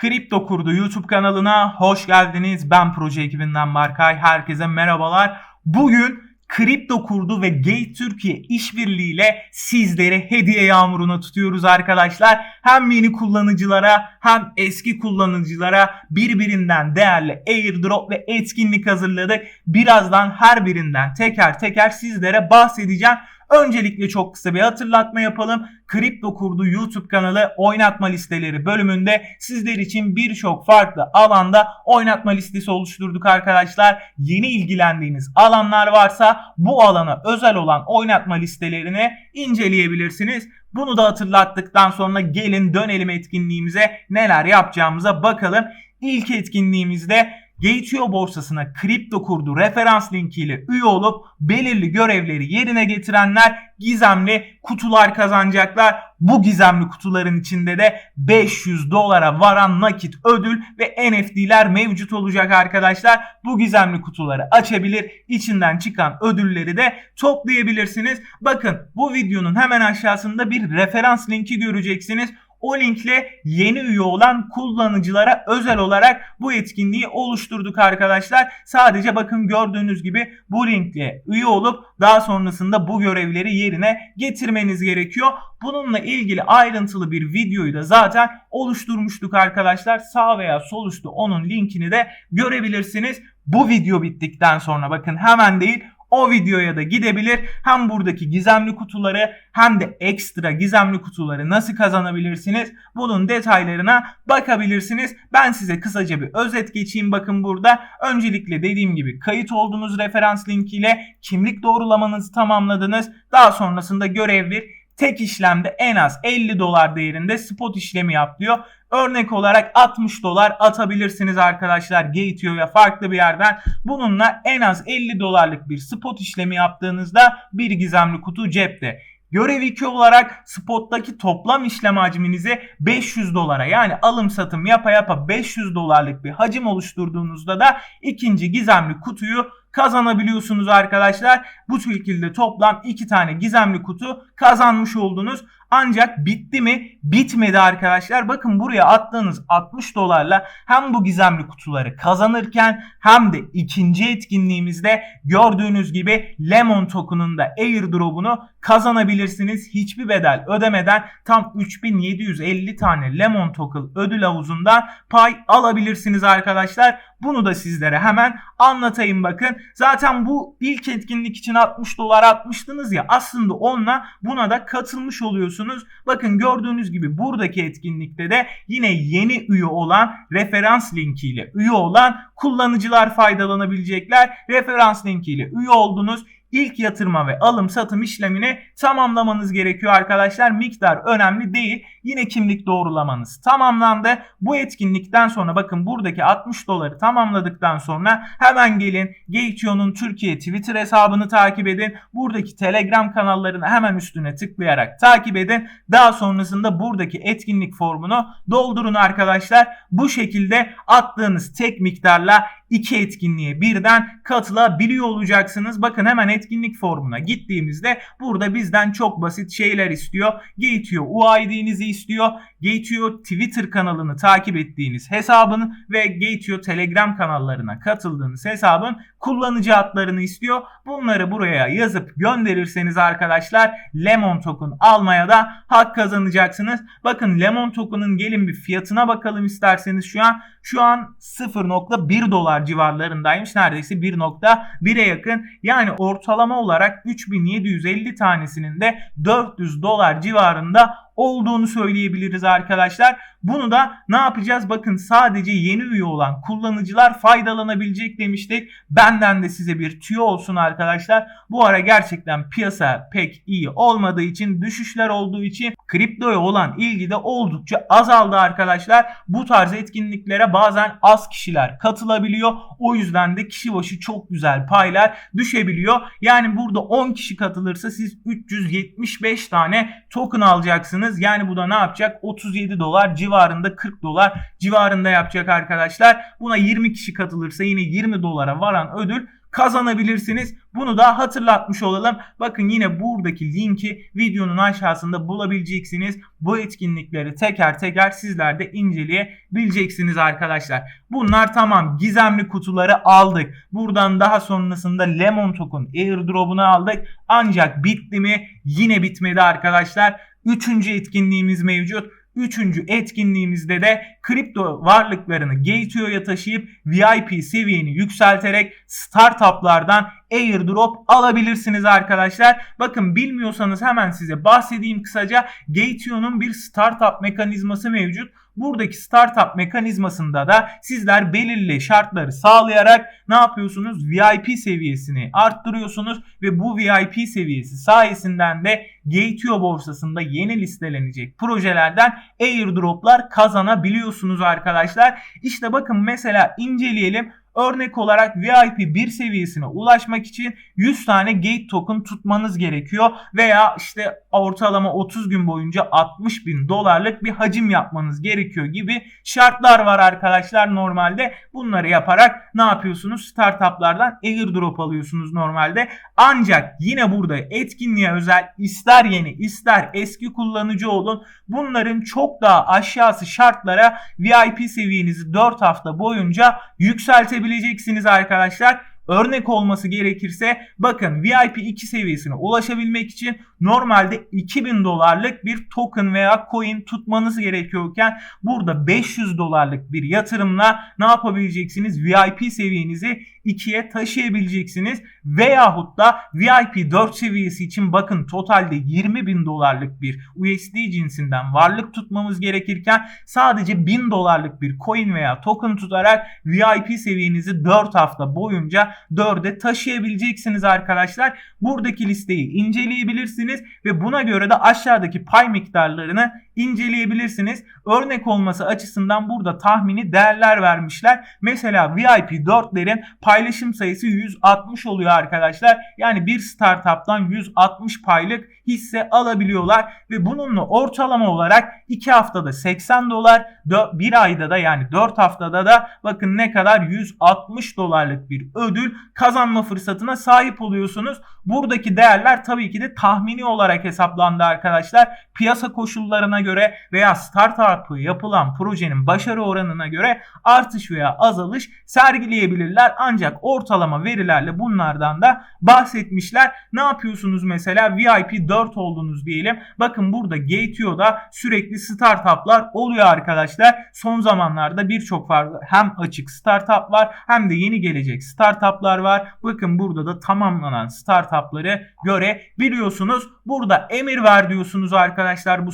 Kripto Kurdu YouTube kanalına hoş geldiniz. Ben proje ekibinden Berkay. Herkese merhabalar. Bugün Kripto Kurdu ve Gate Türkiye işbirliğiyle sizleri hediye yağmuruna tutuyoruz arkadaşlar. Hem yeni kullanıcılara hem eski kullanıcılara birbirinden değerli airdrop ve etkinlik hazırladık. Birazdan her birinden teker teker sizlere bahsedeceğim. Öncelikle çok kısa bir hatırlatma yapalım. Kripto Kurdu YouTube kanalı oynatma listeleri bölümünde sizler için birçok farklı alanda oynatma listesi oluşturduk arkadaşlar. Yeni ilgilendiğiniz alanlar varsa bu alana özel olan oynatma listelerini inceleyebilirsiniz. Bunu da hatırlattıktan sonra gelin dönelim etkinliğimize neler yapacağımıza bakalım. İlk etkinliğimizde Gateo borsasına kripto kurdu referans linkiyle üye olup belirli görevleri yerine getirenler gizemli kutular kazanacaklar. Bu gizemli kutuların içinde de 500 dolara varan nakit ödül ve NFT'ler mevcut olacak arkadaşlar. Bu gizemli kutuları açabilir, içinden çıkan ödülleri de toplayabilirsiniz. Bakın bu videonun hemen aşağısında bir referans linki göreceksiniz. O linkle yeni üye olan kullanıcılara özel olarak bu etkinliği oluşturduk arkadaşlar. Sadece bakın gördüğünüz gibi bu linkle üye olup daha sonrasında bu görevleri yerine getirmeniz gerekiyor. Bununla ilgili ayrıntılı bir videoyu da zaten oluşturmuştuk arkadaşlar. Sağ veya sol üstte onun linkini de görebilirsiniz. Bu video bittikten sonra bakın hemen değil o videoya da gidebilir. Hem buradaki gizemli kutuları hem de ekstra gizemli kutuları nasıl kazanabilirsiniz? Bunun detaylarına bakabilirsiniz. Ben size kısaca bir özet geçeyim bakın burada. Öncelikle dediğim gibi kayıt olduğunuz referans linkiyle kimlik doğrulamanızı tamamladınız. Daha sonrasında görev bir tek işlemde en az 50 dolar değerinde spot işlemi yap diyor. Örnek olarak 60 dolar atabilirsiniz arkadaşlar Gateo'ya farklı bir yerden. Bununla en az 50 dolarlık bir spot işlemi yaptığınızda bir gizemli kutu cepte. Görev 2 olarak spottaki toplam işlem hacminizi 500 dolara yani alım satım yapa yapa 500 dolarlık bir hacim oluşturduğunuzda da ikinci gizemli kutuyu kazanabiliyorsunuz arkadaşlar. Bu şekilde toplam 2 tane gizemli kutu kazanmış oldunuz. Ancak bitti mi? Bitmedi arkadaşlar. Bakın buraya attığınız 60 dolarla hem bu gizemli kutuları kazanırken hem de ikinci etkinliğimizde gördüğünüz gibi Lemon token'ın da airdrop'unu kazanabilirsiniz. Hiçbir bedel ödemeden tam 3750 tane Lemon token ödül havuzundan pay alabilirsiniz arkadaşlar. Bunu da sizlere hemen anlatayım bakın. Zaten bu ilk etkinlik için 60 dolar atmıştınız ya aslında onunla buna da katılmış oluyorsunuz. Bakın gördüğünüz gibi buradaki etkinlikte de yine yeni üye olan referans linkiyle üye olan kullanıcılar faydalanabilecekler. Referans linkiyle üye oldunuz ilk yatırma ve alım satım işlemini tamamlamanız gerekiyor arkadaşlar. Miktar önemli değil. Yine kimlik doğrulamanız tamamlandı. Bu etkinlikten sonra bakın buradaki 60 doları tamamladıktan sonra hemen gelin Gateo'nun Türkiye Twitter hesabını takip edin. Buradaki Telegram kanallarını hemen üstüne tıklayarak takip edin. Daha sonrasında buradaki etkinlik formunu doldurun arkadaşlar. Bu şekilde attığınız tek miktarla iki etkinliğe birden katılabiliyor olacaksınız. Bakın hemen etkinlik formuna gittiğimizde burada bizden çok basit şeyler istiyor. Gateo UID'nizi istiyor. Gateo Twitter kanalını takip ettiğiniz hesabını ve Gateo Telegram kanallarına katıldığınız hesabın kullanıcı adlarını istiyor. Bunları buraya yazıp gönderirseniz arkadaşlar Lemon Token almaya da hak kazanacaksınız. Bakın Lemon Token'ın gelin bir fiyatına bakalım isterseniz şu an. Şu an 0.1 dolar civarlarındaymış. Neredeyse 1.1'e yakın. Yani ortalama olarak 3750 tanesinin de 400 dolar civarında olduğunu söyleyebiliriz arkadaşlar. Bunu da ne yapacağız? Bakın sadece yeni üye olan kullanıcılar faydalanabilecek demiştik. Benden de size bir tüyo olsun arkadaşlar. Bu ara gerçekten piyasa pek iyi olmadığı için düşüşler olduğu için kriptoya olan ilgi de oldukça azaldı arkadaşlar. Bu tarz etkinliklere bazen az kişiler katılabiliyor. O yüzden de kişi başı çok güzel paylar düşebiliyor. Yani burada 10 kişi katılırsa siz 375 tane token alacaksınız. Yani bu da ne yapacak? 37 dolar civarında 40 dolar civarında yapacak arkadaşlar. Buna 20 kişi katılırsa yine 20 dolara varan ödül kazanabilirsiniz. Bunu da hatırlatmış olalım. Bakın yine buradaki linki videonun aşağısında bulabileceksiniz. Bu etkinlikleri teker teker sizler de inceleyebileceksiniz arkadaşlar. Bunlar tamam gizemli kutuları aldık. Buradan daha sonrasında Lemon Token airdrop'unu aldık. Ancak bitti mi? Yine bitmedi arkadaşlar. Üçüncü etkinliğimiz mevcut. Üçüncü etkinliğimizde de kripto varlıklarını Gateo'ya taşıyıp VIP seviyeni yükselterek startuplardan airdrop alabilirsiniz arkadaşlar. Bakın bilmiyorsanız hemen size bahsedeyim kısaca. Gateo'nun bir startup mekanizması mevcut. Buradaki startup mekanizmasında da sizler belirli şartları sağlayarak ne yapıyorsunuz? VIP seviyesini arttırıyorsunuz ve bu VIP seviyesi sayesinden de Gateo borsasında yeni listelenecek projelerden airdroplar kazanabiliyorsunuz arkadaşlar. İşte bakın mesela inceleyelim. Örnek olarak VIP 1 seviyesine ulaşmak için 100 tane gate token tutmanız gerekiyor veya işte ortalama 30 gün boyunca 60 bin dolarlık bir hacim yapmanız gerekiyor gibi şartlar var arkadaşlar normalde. Bunları yaparak ne yapıyorsunuz? Startuplardan airdrop alıyorsunuz normalde. Ancak yine burada etkinliğe özel ister yeni ister eski kullanıcı olun bunların çok daha aşağısı şartlara VIP seviyenizi 4 hafta boyunca yükseltebilirsiniz ulaşabileceksiniz arkadaşlar. Örnek olması gerekirse bakın VIP 2 seviyesine ulaşabilmek için normalde 2000 dolarlık bir token veya coin tutmanız gerekiyorken burada 500 dolarlık bir yatırımla ne yapabileceksiniz? VIP seviyenizi 2'ye taşıyabileceksiniz. Veyahut da VIP 4 seviyesi için bakın totalde 20 bin dolarlık bir USD cinsinden varlık tutmamız gerekirken sadece 1000 dolarlık bir coin veya token tutarak VIP seviyenizi 4 hafta boyunca 4'e taşıyabileceksiniz arkadaşlar. Buradaki listeyi inceleyebilirsiniz ve buna göre de aşağıdaki pay miktarlarını inceleyebilirsiniz. Örnek olması açısından burada tahmini değerler vermişler. Mesela VIP 4'lerin paylaşım sayısı 160 oluyor arkadaşlar. Yani bir startuptan 160 paylık hisse alabiliyorlar ve bununla ortalama olarak 2 haftada 80 dolar, 1 ayda da yani 4 haftada da bakın ne kadar 160 dolarlık bir ödül kazanma fırsatına sahip oluyorsunuz. Buradaki değerler tabii ki de tahmini olarak hesaplandı arkadaşlar. Piyasa koşullarına göre veya startup'ı yapılan projenin başarı oranına göre artış veya azalış sergileyebilirler. Ancak ortalama verilerle bunlardan da bahsetmişler. Ne yapıyorsunuz mesela VIP 4 oldunuz diyelim. Bakın burada Gateo'da sürekli startuplar oluyor arkadaşlar. Son zamanlarda birçok farklı hem açık startuplar hem de yeni gelecek startuplar var. Bakın burada da tamamlanan startupları görebiliyorsunuz. Burada emir ver diyorsunuz arkadaşlar bu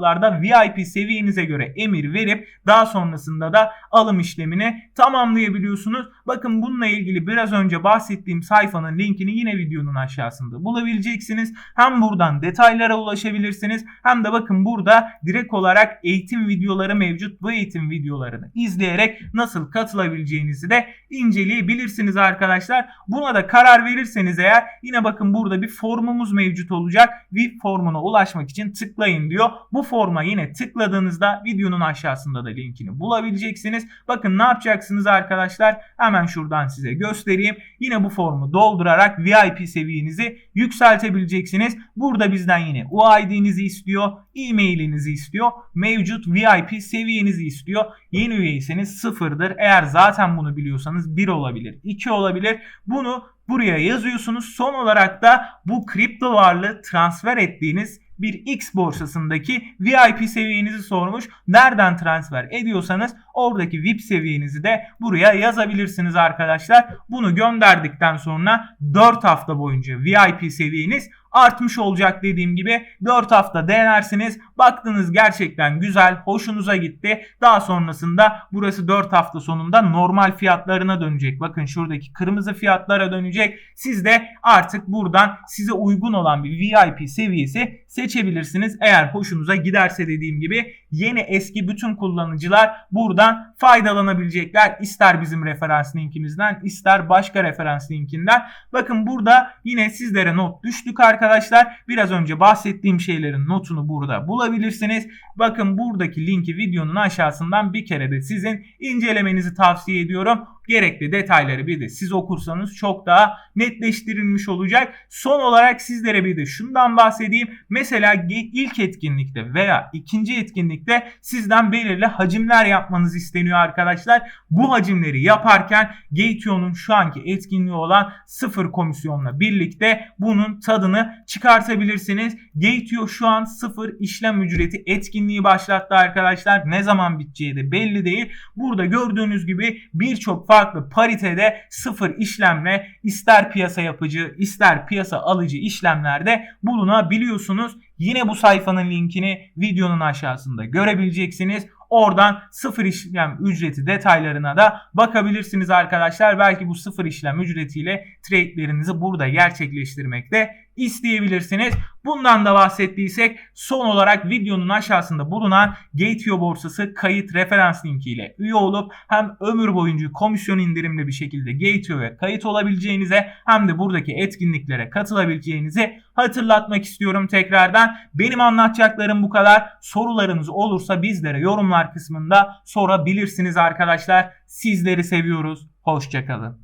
startuplarda VIP seviyenize göre emir verip daha sonrasında da alım işlemini tamamlayabiliyorsunuz. Bakın bununla ilgili biraz önce bahsettiğim sayfanın linkini yine videonun aşağısında bulabileceksiniz. Hem buradan detaylara ulaşabilirsiniz hem de bakın burada direkt olarak eğitim videoları mevcut. Bu eğitim videolarını izleyerek nasıl katılabileceğinizi de inceleyebilirsiniz arkadaşlar. Buna da karar verirseniz eğer yine bakın burada bir formumuz mevcut olacak. VIP formuna ulaşmak için tıklayın diyor. Bu forma yine tıkladığınızda videonun aşağısında da linkini bulabileceksiniz. Bakın ne yapacaksınız arkadaşlar? Hemen şuradan size göstereyim. Yine bu formu doldurarak VIP seviyenizi yükseltebileceksiniz. Burada bizden yine UID'nizi istiyor, e-mailinizi istiyor, mevcut VIP seviyenizi istiyor. Yeni üyeyseniz sıfırdır. Eğer zaten bunu biliyorsanız 1 olabilir, 2 olabilir. Bunu buraya yazıyorsunuz. Son olarak da bu kripto varlığı transfer ettiğiniz bir X borsasındaki VIP seviyenizi sormuş. Nereden transfer ediyorsanız oradaki VIP seviyenizi de buraya yazabilirsiniz arkadaşlar. Bunu gönderdikten sonra 4 hafta boyunca VIP seviyeniz artmış olacak dediğim gibi 4 hafta denersiniz. Baktınız gerçekten güzel, hoşunuza gitti. Daha sonrasında burası 4 hafta sonunda normal fiyatlarına dönecek. Bakın şuradaki kırmızı fiyatlara dönecek. Siz de artık buradan size uygun olan bir VIP seviyesi seçebilirsiniz. Eğer hoşunuza giderse dediğim gibi yeni eski bütün kullanıcılar buradan faydalanabilecekler. İster bizim referans linkimizden ister başka referans linkinden. Bakın burada yine sizlere not düştük arkadaşlar. Biraz önce bahsettiğim şeylerin notunu burada bulabilirsiniz. Bakın buradaki linki videonun aşağısından bir kere de sizin incelemenizi tavsiye ediyorum. Gerekli detayları bir de siz okursanız çok daha netleştirilmiş olacak. Son olarak sizlere bir de şundan bahsedeyim. Mesela ilk etkinlikte veya ikinci etkinlikte sizden belirli hacimler yapmanız isteniyor arkadaşlar. Bu hacimleri yaparken Gateon'un şu anki etkinliği olan sıfır komisyonla birlikte bunun tadını çıkartabilirsiniz. Gateo şu an sıfır işlem ücreti etkinliği başlattı arkadaşlar. Ne zaman biteceği de belli değil. Burada gördüğünüz gibi birçok farklı paritede sıfır işlemle ister piyasa yapıcı ister piyasa alıcı işlemlerde bulunabiliyorsunuz. Yine bu sayfanın linkini videonun aşağısında görebileceksiniz. Oradan sıfır işlem ücreti detaylarına da bakabilirsiniz arkadaşlar. Belki bu sıfır işlem ücretiyle trade'lerinizi burada gerçekleştirmekte isteyebilirsiniz. Bundan da bahsettiysek son olarak videonun aşağısında bulunan Gateo borsası kayıt referans linki ile üye olup hem ömür boyunca komisyon indirimli bir şekilde Gateo'ya kayıt olabileceğinize hem de buradaki etkinliklere katılabileceğinizi hatırlatmak istiyorum tekrardan. Benim anlatacaklarım bu kadar. Sorularınız olursa bizlere yorumlar kısmında sorabilirsiniz arkadaşlar. Sizleri seviyoruz. Hoşçakalın.